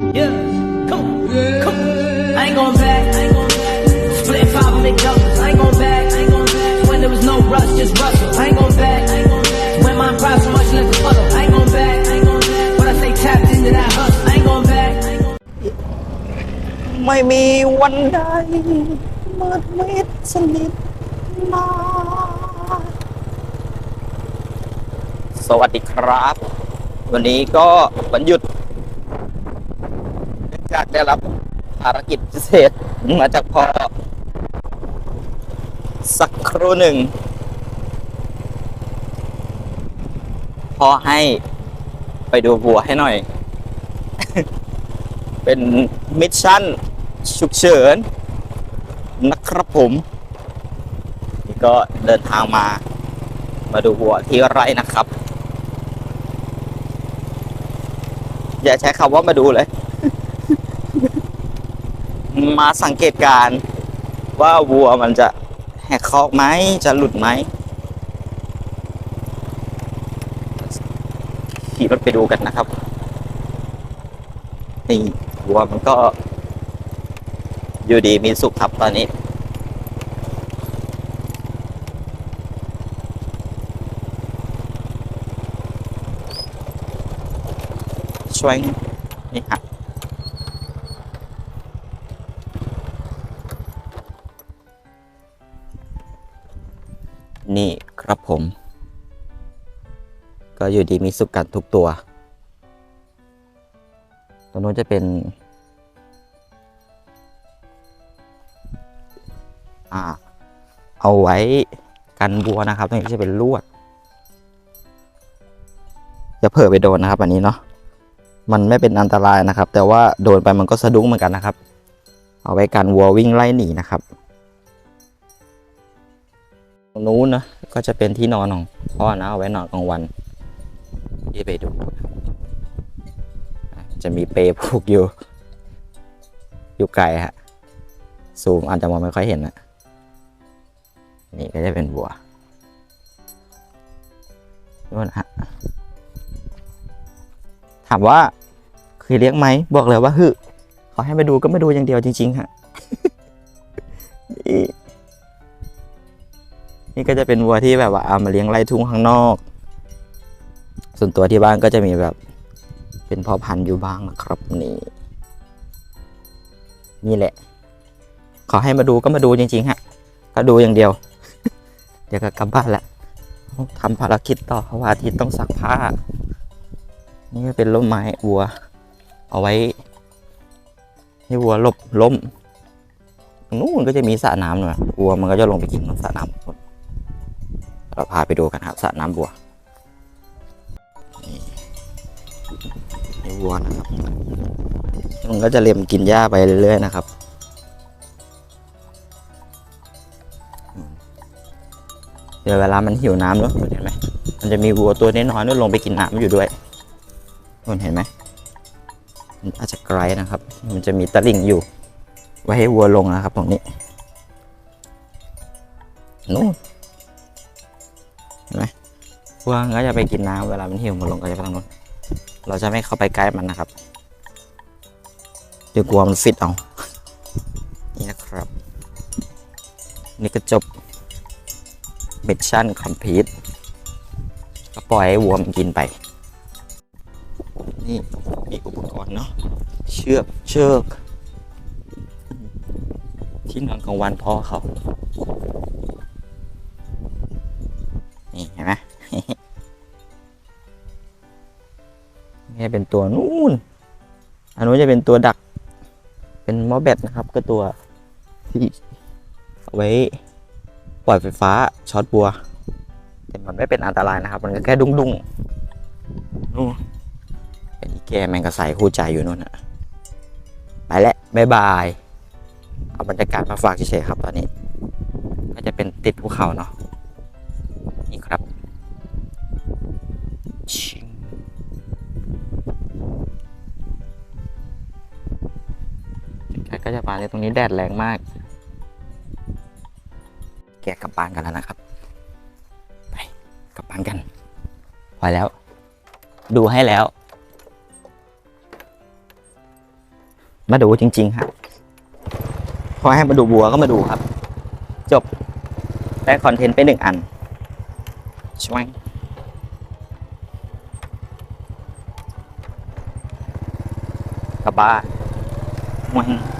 Yeah, come on, come on. I ain't going back, I ain't going back. Split five and make doubles. I ain't going back, I ain't going back. When there was no rush, just rustle. I ain't going back, I ain't going back. When my pride so much left the puddle. I ain't going back, I ain't going back. When I say tapped into that hustle. I ain't going back, I ain't going ไม่มีวันใดมืดมิดสนิทมาสวัสดีครับ วันนี้ก็วันหยุดเนื่องจาก ได้รับภารกิจพิเศษมาจากพ่อสักครู่หนึ่งพ่อให้ไปดูบัวให้หน่อย เป็นมิชชั่นฉุกเฉินนะครับผมก็เดินทางมา มาดูวัวที่ไร่นะครับ อย่าใช้คำว่ามาดูเลย มาสังเกตการ์ว่าวัวมันจะแหกคอกไหมจะหลุดไหมขี่รถไปดูกันนะครับนี่วัวมันก็ อยู่ดีมีสุขครับตอนนี้ช่วยนี่ฮะ นี่ครับผม ก็อยู่ดีมีสุขกันทุกตัวตรงนู้นจะเป็น อ่า เอาไว้กันบัวนะครับ ตรงนี้จะเป็นลวดจะเผลอไปโดนนะครับอันนี้เนาะมันไม่เป็นอันตรายนะครับ แต่ว่าโดนไปมันก็สะดุ้งเหมือนกันนะครับ เอาไว้กันวัววิ่งไล่หนีนะครับ รงนู้นนะก็จะเป็นที่นอนของพ่อนะเอาไว้นอนกลางวันที่ไปดูจะมีเปรผูกอยู่ อยู่ไกลฮะซูมอาจจะมองไม่ค่อยเห็นนะนี่ก็จะเป็นบัวนู่นฮะถามว่าเคยเลี้ยงไหมบอกเลยว่าฮึขาให้มาดูก็มาดูอย่างเดียวจริงๆฮะ นี่ก็จะเป็นวัวที่แบบว่าเอามาเลี้ยงไล่ทุ่งข้างนอก ส่วนตัวที่บ้านก็จะมีแบบเป็นพ่อพันธุ์อยู่บ้างนะครับนี่ นี่แหละขาให้มาดูก็มาดูจริงๆฮะ ก็ดูอย่างเดียว เดี๋ยวก็กลับบ้านละทำภารกิจต่อเพราะว่าอาทิตย์ต้องซักผ้า นี่ก็เป็นร่มไม้วัว เอาไว้ ให้วัวหลบล้มตรงนู้นก็จะมีสระน้ำหน่อยวัวมันก็จะลงไปกินสระน้ำ เราพาไปดูกันครับสระน้ำวัวนี่ให้วัวนะครับ มันก็จะเล็มกินหญ้าไปเรื่อยๆนะครับเดี๋ยวเวลามันหิวน้ำเนอะเห็นไหมมันจะมีวัวตัวน้อยๆนู่นลงไปกินน้ำอยู่ด้วยนู่นเห็นไหมมันอาจจะไกลนะครับ มันจะมีตะลิ่งอยู่ ไว้ให้วัวลงนะครับตรงนี้นู่น วัวก็จะไปกินน้ำเวลามันหิวมันลงก็จะไปทางนู้นเราจะไม่เข้าไปใกล้มันนะครับ เดี๋ยวกลัวมันฟิตเอา นี่นะครับ นี่ก็จบมิชชั่นคอมพลีทก็ปล่อยให้วัวมันกินไป นี่มีอุปกรณ์เนาะ เชือก เชือก ที่นอนกลางวันพ่อเขา นี่เป็นตัวนู่นอันนู้นจะเป็นตัวดัก เป็นมอแบตนะครับ ก็ตัวที่เอาไว้ปล่อยไฟฟ้าช็อตบัว แต่มันไม่เป็นอันตรายนะครับ มันก็แค่ดุ้งดุ้งๆนู่นเป็นอีแกแมงกระใสคู่ใจอยู่นู่นอะไปแล้วบายบาย เอาบรรยากาศมาฝากเฉยๆครับตอนนี้ ก็จะเป็นติดภูเขาเนาะ เลยตรงนี้แดดแรงมาก แกกลับบ้านกันแล้วนะครับ ไปกลับบ้านกันพอแล้ว ดูให้แล้ว มาดูจริงๆฮะพอให้มาดูบัวก็มาดูครับ จบได้คอนเทนต์ไปหนึ่งอันช่วยกลับบ้านช่วย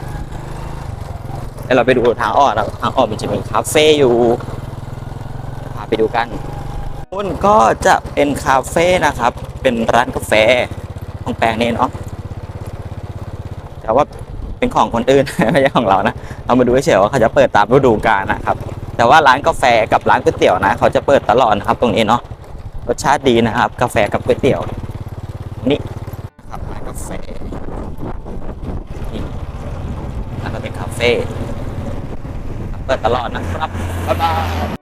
แล้วเราไปดูทางออกแล้วทางออกมันจะมีคาเฟ่อยู่พาไปดูกันนู่นก็จะเป็นคาเฟ่นะครับ เป็นร้านกาแฟของแปลงนี้เนาะแต่ว่าเป็นของคนอื่น ไม่ใช่ของเรานะเอามาดูเฉยว่าเขาจะเปิดตามฤดูกาลนะครับ แต่ว่าร้านกาแฟกับร้านก๋วยเตี๋ยวนะ เขาจะเปิดตลอดนะครับ ตรงนี้เนาะรสชาติดีนะครับ กาแฟกับก๋วยเตี๋ยว นี่ครับร้านกาแฟนี่แล้วก็เป็นคาเฟ่ เปิดตลอดนะครับ บ๊ายบาย